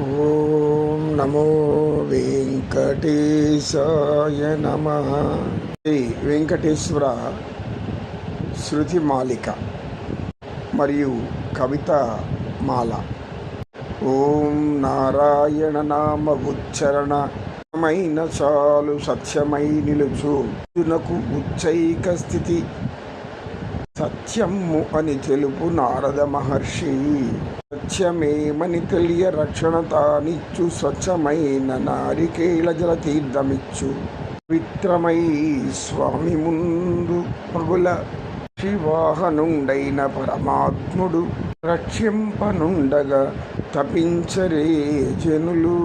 ఓం నమో వెంకటేశాయ నమ. శ్రీ వెంకటేశ్వర శృతి మాలిక మరియు కవిత మాల. ఓం నారాయణ నామ ఉచ్చరణ. మైన చాలు సత్యమై నిలుచు. అర్జునకు ఉచ్చైక స్థితి. సత్యము అని తెలుపు నారద మహర్షి. సత్యమేమని తెలియ రక్షణ తానిచ్చు స్వచ్ఛమైన నారికేళ జల తీర్థమిచ్చు పవిత్రమై స్వామి ముందు పగుల శివాహనుండైన పరమాత్ముడు రక్షింపనుండగా తపించరే జనులు.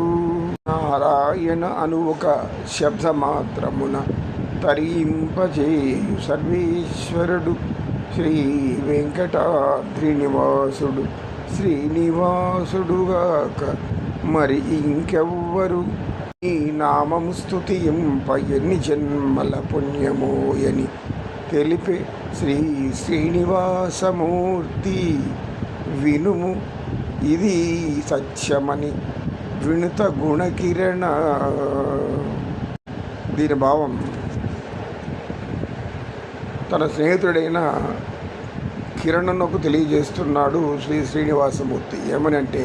నారాయణ అను ఒక శబ్ద మాత్రమున తరింపజేయు సర్వేశ్వరుడు. శ్రీ వెంకటాద్రినివాసుడు శ్రీనివాసుడుగాక మరి ఇంకెవ్వరు? ఈ నామము స్థుతియం ఎన్ని జన్మల పుణ్యమోయని తెలిపే శ్రీ శ్రీనివాసమూర్తి వినుము. ఇది సత్యమని వినుత గుణకిరణ. దీని భావం తన స్నేహితుడైన కిరణ్కు తెలియజేస్తున్నాడు శ్రీ శ్రీనివాసమూర్తి. ఏమని అంటే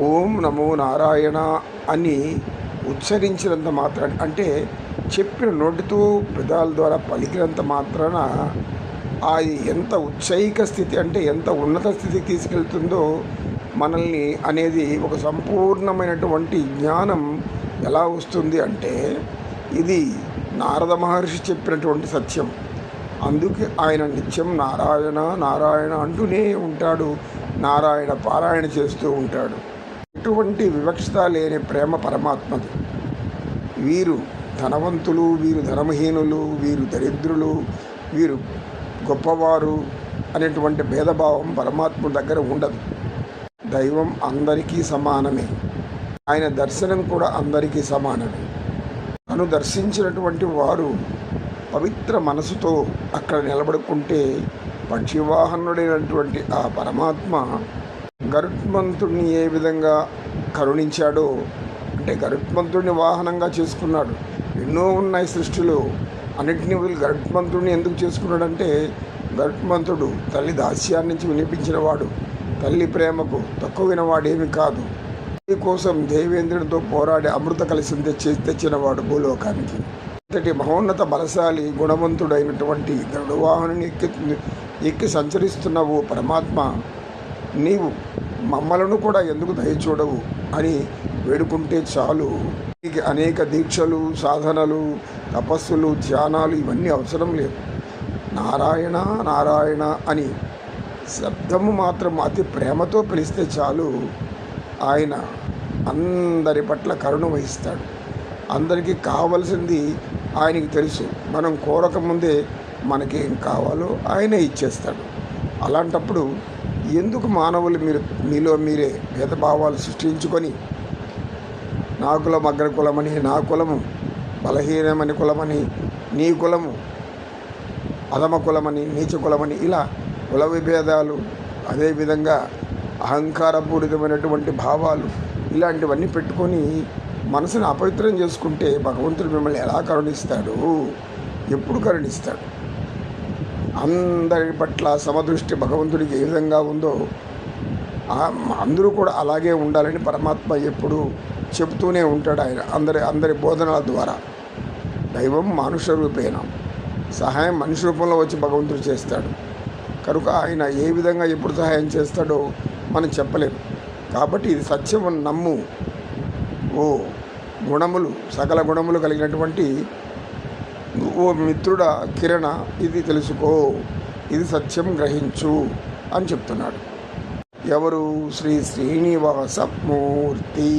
ఓం నమో నారాయణ అని ఉచ్చరించినంత మాత్రాన అంటే చెప్పిన నోటితో పెదాల ద్వారా పలికినంత మాత్రాన అది ఎంత ఉచ్చైక స్థితి అంటే ఎంత ఉన్నత స్థితికి తీసుకెళ్తుందో మనల్ని అనేది ఒక సంపూర్ణమైనటువంటి జ్ఞానం ఎలా వస్తుంది అంటే ఇది నారద మహర్షి చెప్పినటువంటి సత్యం. అందుకే ఆయన నిత్యం నారాయణ నారాయణ అంటూనే ఉంటాడు. నారాయణ పారాయణ చేస్తూ ఉంటాడు. ఎటువంటి వివక్షత లేని ప్రేమ పరమాత్మది. వీరు ధనవంతులు వీరు ధనహీనులు వీరు దరిద్రులు వీరు గొప్పవారు అనేటువంటి భేదభావం పరమాత్మ దగ్గర ఉండదు. దైవం అందరికీ సమానమే. ఆయన దర్శనం కూడా అందరికీ సమానమే. తను దర్శించినటువంటి వారు పవిత్ర మనసుతో అక్కడ నిలబడుకుంటే పక్షివాహనుడైనటువంటి ఆ పరమాత్మ గరుత్మంతుడిని ఏ విధంగా కరుణించాడో అంటే గరుత్మంతుడిని వాహనంగా చేసుకున్నాడు. ఎన్నో ఉన్నాయి సృష్టిలో. అన్నింటినీ వీళ్ళు గరుత్మంతుడిని ఎందుకు చేసుకున్నాడంటే గరుత్మంతుడు తల్లి దాస్యాన్ని నుంచి వినిపించినవాడు. తల్లి ప్రేమకు తక్కువ వినవాడేమి కాదు. కోసం దేవేంద్రుడితో పోరాడి అమృత కలిసి తెచ్చి తెచ్చినవాడు భూలోకానికి. అంతటి మహోన్నత బలశాలి గుణవంతుడైనటువంటి గరుడవాహనుని ఎక్కి ఎక్కి సంచరిస్తున్నావు పరమాత్మ. నీవు మమ్మలను కూడా ఎందుకు దయచూడవు అని వేడుకుంటే చాలు. నీకు అనేక దీక్షలు సాధనలు తపస్సులు ధ్యానాలు ఇవన్నీ అవసరం లేవు. నారాయణ నారాయణ అని శబ్దము మాత్రం అతి ప్రేమతో పిలిస్తే చాలు. ఆయన అందరి పట్ల కరుణ వహిస్తాడు. అందరికీ కావలసింది ఆయనకి తెలుసు. మనం కోరకముందే మనకేం కావాలో ఆయనే ఇచ్చేస్తాడు. అలాంటప్పుడు ఎందుకు మానవులు మీరు మీలో మీరే భేదభావాలు సృష్టించుకొని నా కులం అగ్ర కులమని నా కులము బలహీనమని కులమని నీ కులము అధమ కులమని నీచ కులమని ఇలా కుల విభేదాలు అదేవిధంగా అహంకారపూరితమైనటువంటి భావాలు ఇలాంటివన్నీ పెట్టుకొని మనసుని అపవిత్రం చేసుకుంటే భగవంతుడు మిమ్మల్ని ఎలా కరుణిస్తాడు? ఎప్పుడు కరుణిస్తాడు? అందరి పట్ల సమదృష్టి భగవంతుడికి ఏ విధంగా ఉందో అందరూ కూడా అలాగే ఉండాలని పరమాత్మ ఎప్పుడు చెబుతూనే ఉంటాడు ఆయన అందరి అందరి బోధనల ద్వారా. దైవం మానుష రూపేణ. సహాయం మనిషి రూపంలో వచ్చి భగవంతుడు చేస్తాడు. కనుక ఆయన ఏ విధంగా ఎప్పుడు సహాయం చేస్తాడో మనం చెప్పలేము కాబట్టి ఇది సత్యం నమ్ము. ఓ గుణములు సకల గుణములు కలిగినటువంటి ఓ మిత్రుడ కిరణ ఇది తెలుసుకో ఇది సత్యం గ్రహించు అని చెప్తున్నాడు. ఎవరు? శ్రీ శ్రీనివాసమూర్తి.